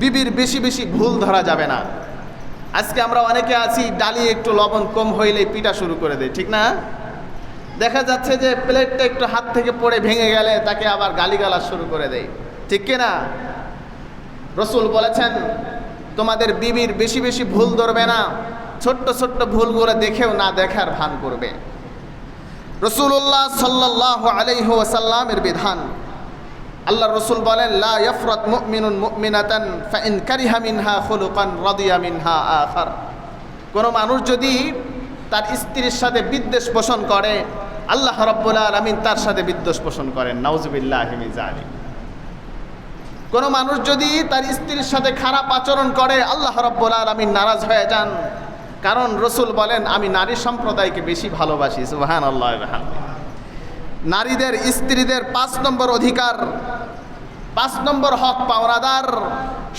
বিবির বেশি বেশি ভুল ধরা যাবে না। আজকে আমরা অনেকে আছি, ডালি একটু লবণ কম হইলেই পিটা শুরু করে দেয়, ঠিক না? দেখা যাচ্ছে যে প্লেটটা একটু হাত থেকে পড়ে ভেঙে গেলে তাকে আবার গালিগালাজ শুরু করে দেয়, ঠিক কিনা রসুল বলেছেন, তোমাদের বিবির বেশি বেশি ভুল ধরবে না, ছোট্ট ছোট্ট ভুলগুলো দেখেও না দেখার ভান করবে। রসুল্লাহ সাল্লাহ আলাইহ ওয়াসাল্লামের বিধান আল্লাহ রসুল বলেন, লা ইফরত মুমিনুন মুমিনাতান ফাইন কারিহা মিনহা খুলুকান রাদিয়া মিনহা আখার। কোনো মানুষ যদি তার স্ত্রীর সাথে বিদ্বেষ পোষণ করে, আল্লাহ রাব্বুল আলামিন তার সাথে বিদ্বেষ পোষণ করেন। নাউজুবিল্লাহি জালিক কোনো মানুষ যদি তার স্ত্রীর সাথে খারাপ আচরণ করে, আল্লাহ রাব্বুল আলামিন নারাজ হয়ে যান। কারণ রসুল বলেন, আমি নারী সম্প্রদায়কে বেশি ভালোবাসি। ওয়া বিহামদিহি। নারীদের স্ত্রীদের পাঁচ নম্বর অধিকার পাঁচ নম্বর হক পাওনাদার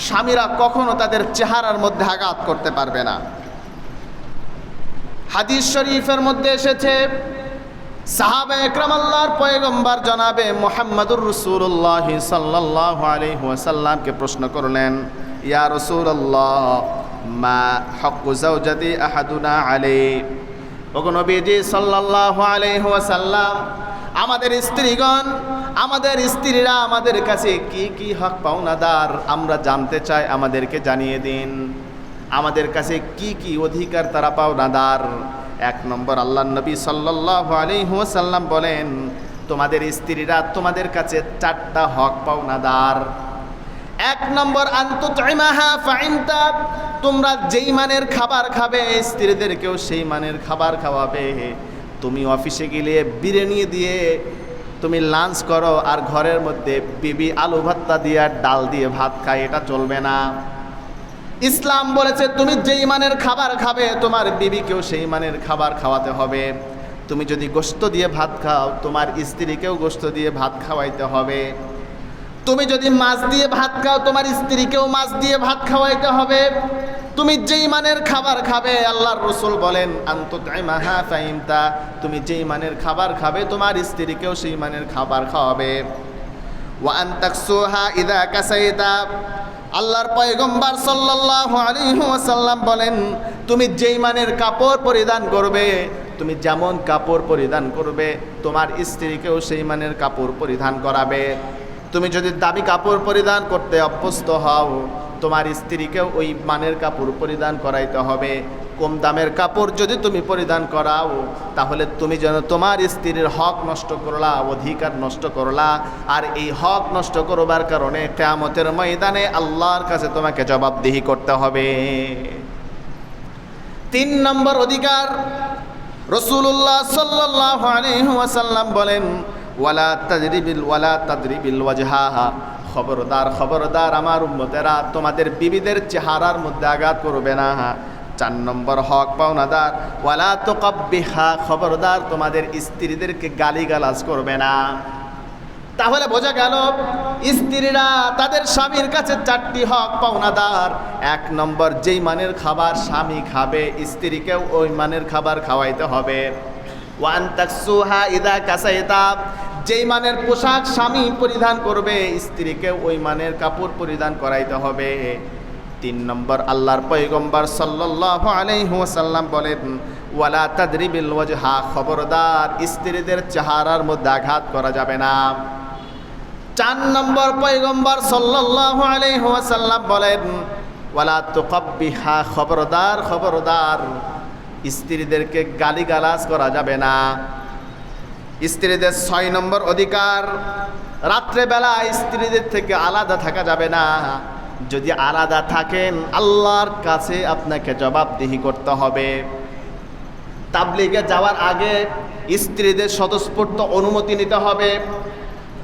স্বামীরা কখনো তাদের চেহারার মধ্যে আঘাত করতে পারবে না। হাদিস শরীফের মধ্যে এসেছে, সাহাবে একরাম আল্লাহর পয়গম্বর জনাবে মোহাম্মদুর রসুল্লাহ সাল্লাহ আলহিহাসাল্লামকে প্রশ্ন করলেন, ইয়া রসুল্লাহ মা হকু জাউজাদি আহাদুনা আলে ওগো নবীজি সাল্লাল্লাহু আলাইহি ওয়াসাল্লাম, আমাদের স্ত্রীগণ আমাদের স্ত্রীরা আমাদের কাছে কি কি হক পাওনাদার আমরা জানতে চাই, আমাদেরকে জানিয়ে দিন। আমাদের কাছে কি কি অধিকার তারা পাওনাদার। এক নম্বর আল্লাহ নবী সাল্লাল্লাহু আলাইহি ওয়াসাল্লাম বলেন, তোমাদের স্ত্রীরা তোমাদের কাছে চারটা হক পাওনাদার। এক নম্বর তোমরা যেই মানের খাবার খাবে, স্ত্রীদেরকেও সেই মানের খাবার খাওয়াবে। তুমি অফিসে গেলে বিরিয়ানি দিয়ে তুমি লাঞ্চ করো আর ঘরের মধ্যে বিবি আলু ভাত্তা দিয়ে আর ডাল দিয়ে ভাত খায়, এটা চলবে না। ইসলাম বলেছে, তুমি যেই মানের খাবার খাবে, তোমার বিবিকেও সেই মানের খাবার খাওয়াতে হবে। তুমি যদি গোস্ত দিয়ে ভাত খাও, তোমার স্ত্রীকেও গোস্ত দিয়ে ভাত খাওয়াইতে হবে। তুমি যদি মাছ দিয়ে ভাত খাও, তোমার স্ত্রীকেও মাছ দিয়ে ভাত খাওয়াইতে হবে। তুমি যেই মানের খাবার খাবে, আল্লাহর রসুল বলেন ফাইমতা তুমি যেই মানের খাবার খাবে, তোমার স্ত্রীকেও সেই মানের খাবার খাওয়াবে। ওয়ান তাকসুহা ইদা কাসাইতা। আল্লাহর পয়গম্বর সাল্লাল্লাহু আলাইহি বলেন, তুমি যেই মানের কাপড় পরিধান করবে, তুমি যেমন কাপড় পরিধান করবে, তোমার স্ত্রীকেও সেই মানের কাপড় পরিধান করাবে। তুমি যদি দামি কাপড় পরিধান করতে অভ্যস্ত হও, তোমার স্ত্রীকেও ওই মানের কাপড় পরিধান করাইতে হবে। কম দামের কাপড় যদি তুমি পরিধান করাও, তাহলে তুমি যেন তোমার স্ত্রীর হক নষ্ট করলা, অধিকার নষ্ট করলা। আর এই হক নষ্ট করবার কারণে কেয়ামতের ময়দানে আল্লাহর কাছে তোমাকে জবাবদিহি করতে হবে। তিন নম্বর অধিকার রসুল্লাহ সাল্লাহ বলেন ওয়ালা তাজরিবিল ওয়ালা তাজরিবিল ওয়াজহাহা। খবরদার খবরদার আমার উম্মতেরা, তোমাদের বিবিদের চেহারার মধ্যে আঘাত করবে না। চার নম্বর হক পাওনাদার, ওয়ালা তো কব্বিহা খবরদার তোমাদের স্ত্রীদেরকে গালিগালাজ করবে না। তাহলে বোঝা গেল, স্ত্রীরা তাদের স্বামীর কাছে চারটি হক পাওনাদার। এক নম্বর, যেই মানের খাবার স্বামী খাবে, স্ত্রীকেও ওই মানের খাবার খাওয়াইতে হবে। ওয়ান ইদা যেই মানের পোশাক স্বামী পরিধান করবে, স্ত্রীকে ওই মানের কাপড় পরিধান করাইতে হবে। তিন নম্বর, আল্লাহর আলাইহি ওয়াসাল্লাম বলেন, ওয়ালা তাদরিবিল ওয়াজহা খবরদার স্ত্রীদের চেহারার মধ্যে আঘাত করা যাবে না। চার নম্বর, পয়গম্বর সাল্লাল্লাহু আলাইহি ওয়াসাল্লাম বলেন, ওয়ালা তুকাব্বিহা খবরদার খবরদার। স্ত্রীদেরকে গালিগালাজ করা যাবে না। স্ত্রীদের ছয় নম্বর অধিকার, রাত্রেবেলা স্ত্রীদের থেকে আলাদা থাকা যাবে না। যদি আলাদা থাকেন, আল্লাহর কাছে আপনাকে জবাবদিহি করতে হবে। তাবলিগে যাওয়ার আগে স্ত্রীদের স্বতঃস্ফূর্ত অনুমতি নিতে হবে।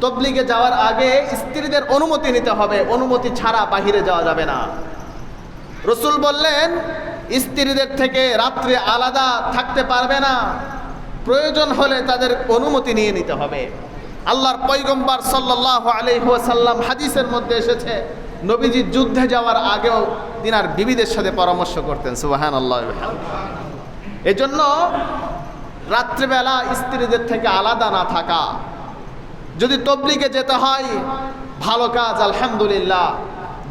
তবলিগে যাওয়ার আগে স্ত্রীদের অনুমতি নিতে হবে। অনুমতি ছাড়া বাহিরে যাওয়া যাবে না। রসুল বললেন স্ত্রীদের থেকে রাত্রে আলাদা থাকতে পারবে না। প্রয়োজন হলে তাদের অনুমতি নিয়ে নিতে হবে। আল্লাহর পৈগম্বার সাল্লাহ আলহাসাল্লাম হাদিসের মধ্যে এসেছে, নবীজি যুদ্ধে যাওয়ার আগেও তিনার বিবিদের সাথে পরামর্শ করতেন সুবাহান আল্লাহ এজন্য রাত্রিবেলা স্ত্রীদের থেকে আলাদা না থাকা, যদি তবলিকে যেতে হয়, ভালো কাজ, আলহামদুলিল্লাহ।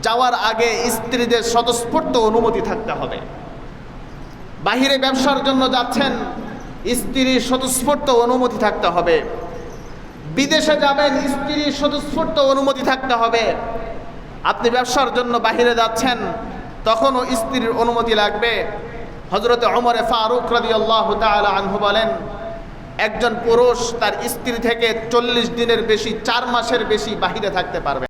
যাওয়ার আগে স্ত্রীদের স্বতঃস্ফূর্ত অনুমতি থাকতে হবে। বাহিরে ব্যবসার জন্য যাচ্ছেন, স্ত্রীর স্বতঃস্ফূর্ত অনুমতি থাকতে হবে। বিদেশে যাবেন, স্ত্রীর স্বতঃস্ফূর্ত অনুমতি থাকতে হবে। আপনি ব্যবসার জন্য বাহিরে যাচ্ছেন, তখনও স্ত্রীর অনুমতি লাগবে। হজরতে অমরে ফারুক রাদি আল্লাহ আনহু বলেন, একজন পুরুষ তার স্ত্রী থেকে চল্লিশ দিনের বেশি, চার মাসের বেশি বাহিরে থাকতে পারবে